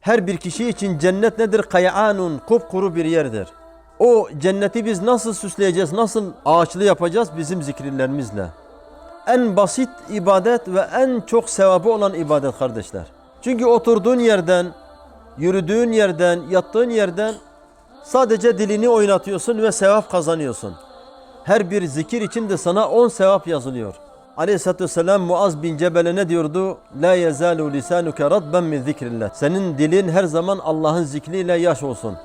Her bir kişi için cennet nedir? Kay'anun, kupkuru bir yerdir. O cenneti biz nasıl süsleyeceğiz, nasıl ağaçlı yapacağız? Bizim zikirlerimizle. En basit ibadet ve en çok sevabı olan ibadet kardeşler. Çünkü oturduğun yerden, yürüdüğün yerden, yattığın yerden sadece dilini oynatıyorsun ve sevap kazanıyorsun. Her bir zikir için de sana 10 sevap yazılıyor. Aleyhisselatü Vesselam Muaz bin Cebel'e ne diyordu? La yezalu lisanuke radben min zikrillah. Senin dilin her zaman Allah'ın zikriyle yaş olsun.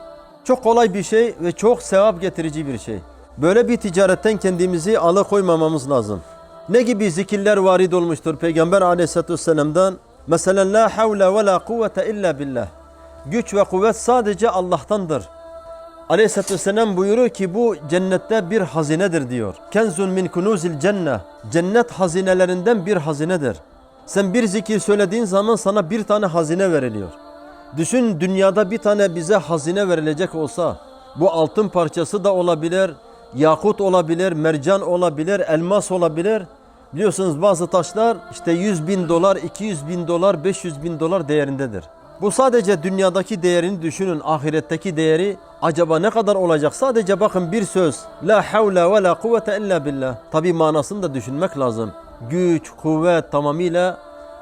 Çok kolay bir şey ve çok sevap getirici bir şey. Böyle bir ticaretten kendimizi alıkoymamamız lazım. Ne gibi zikirler varid olmuştur Peygamber Aleyhisselatü Vesselam'dan? Mesela la havle ve la kuvvete illa billah. Güç ve kuvvet sadece Allah'tandır. Aleyhisselatü Vesselam buyuruyor ki bu cennette bir hazinedir diyor. Kenzun min kunuzil cenne. Cennet hazinelerinden bir hazinedir. Sen bir zikir söylediğin zaman sana bir tane hazine veriliyor. Düşün dünyada bir tane bize hazine verilecek olsa bu altın parçası da olabilir, yakut olabilir, mercan olabilir, elmas olabilir. Biliyorsunuz bazı taşlar işte 100 bin dolar, 200 bin dolar, 500 bin dolar değerindedir. Bu sadece dünyadaki değerini düşünün, ahiretteki değeri acaba ne kadar olacak? Sadece bakın bir söz. La havle ve la kuvvete illa billah. Tabi manasını da düşünmek lazım. Güç, kuvvet tamamıyla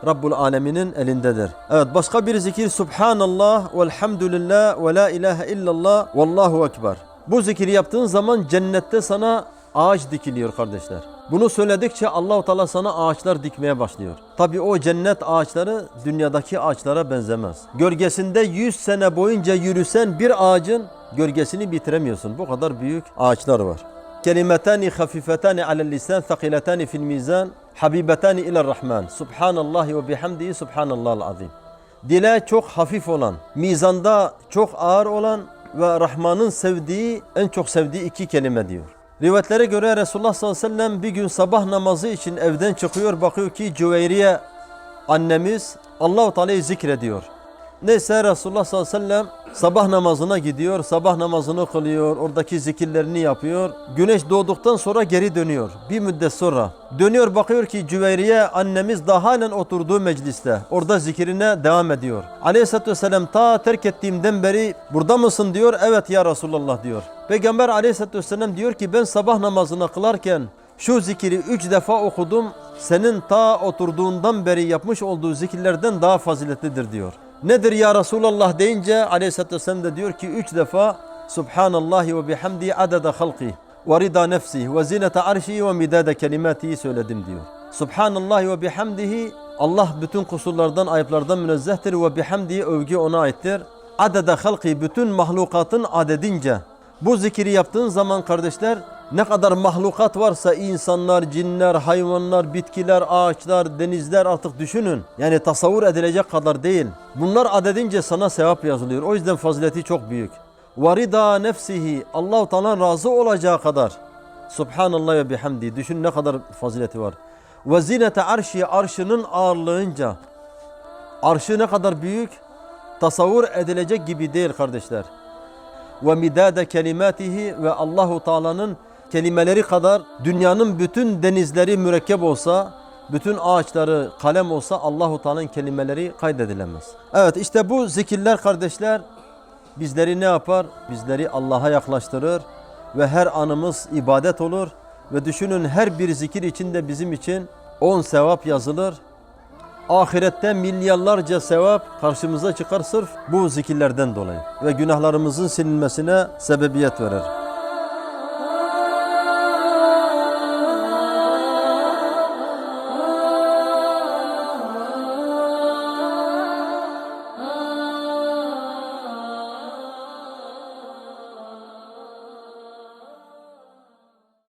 Rabbul Alemin'in elindedir. Evet başka bir zikir Subhanallah velhamdülillah ve la ilahe illallah vallahu ekber. Bu zikri yaptığın zaman cennette sana ağaç dikiliyor kardeşler. Bunu söyledikçe Allahu Teala sana ağaçlar dikmeye başlıyor. Tabi o cennet ağaçları dünyadaki ağaçlara benzemez. Gölgesinde 100 sene boyunca yürüsen bir ağacın gölgesini bitiremiyorsun. Bu kadar büyük ağaçlar var. Kelimetani hafifetani alel lisan, thakiletani fil mizan, habibetani iler rahman. Subhanallahi ve bihamdihi subhanallahal azim. Dile çok hafif olan, mizanda çok ağır olan ve Rahman'ın sevdiği, en çok sevdiği iki kelime diyor. Rivayetlere göre Resulullah sallallahu aleyhi ve sellem bir gün sabah namazı için evden çıkıyor. Bakıyor ki Cüveyriye annemiz Allahu Teala'yı zikrediyor. Neyse Resulullah sallallahu aleyhi ve sellem sabah namazına gidiyor. Sabah namazını kılıyor. Oradaki zikirlerini yapıyor. Güneş doğduktan sonra geri dönüyor. Bir müddet sonra. Dönüyor bakıyor ki Cüveyriye annemiz daha halen oturduğu mecliste. Orada zikrine devam ediyor. Aleyhisselatü vesselam ta terk ettiğimden beri burada mısın diyor. Evet ya Resulullah diyor. Peygamber aleyhisselatü vesselam diyor ki ben sabah namazını kılarken şu zikiri üç defa okudum. Senin ta oturduğundan beri yapmış olduğu zikirlerden daha faziletlidir diyor. Nedir ya Resulallah deyince aleyhissalatü vesselam da diyor ki üç defa Subhanallahi ve bihamdi adada halki ve rida nefsi ve zinete arşi ve midade kelimatihi söyledim diyor. Subhanallahi ve bihamdihi Allah bütün kusurlardan, ayıplardan münezzehtir ve bihamdihi övgü ona aittir. Adada halki bütün mahlukatın adedince. Bu zikri yaptığın zaman kardeşler ne kadar mahlukat varsa insanlar, cinler, hayvanlar, bitkiler, ağaçlar, denizler artık düşünün. Yani tasavvur edilecek kadar değil. Bunlar adedince sana sevap yazılıyor. O yüzden fazileti çok büyük. Varida nefsihi Allahu Teala razı olacağı kadar. Subhanallah ve bihamdi. Düşün ne kadar fazileti var. Ve zinete arşi arşının ağırlığınca. Arşı ne kadar büyük? Tasavvur edilecek gibi değil kardeşler ve midade kelimatihi ve Allahu Teala'nın kelimeleri kadar dünyanın bütün denizleri mürekkep olsa, bütün ağaçları kalem olsa Allahu Teala'nın kelimeleri kaydedilemez. Evet işte bu zikirler kardeşler bizleri ne yapar? Bizleri Allah'a yaklaştırır ve her anımız ibadet olur ve düşünün her bir zikir içinde bizim için 10 sevap yazılır. Ahirette milyarlarca sevap karşımıza çıkar sırf bu zikirlerden dolayı ve günahlarımızın silinmesine sebebiyet verir.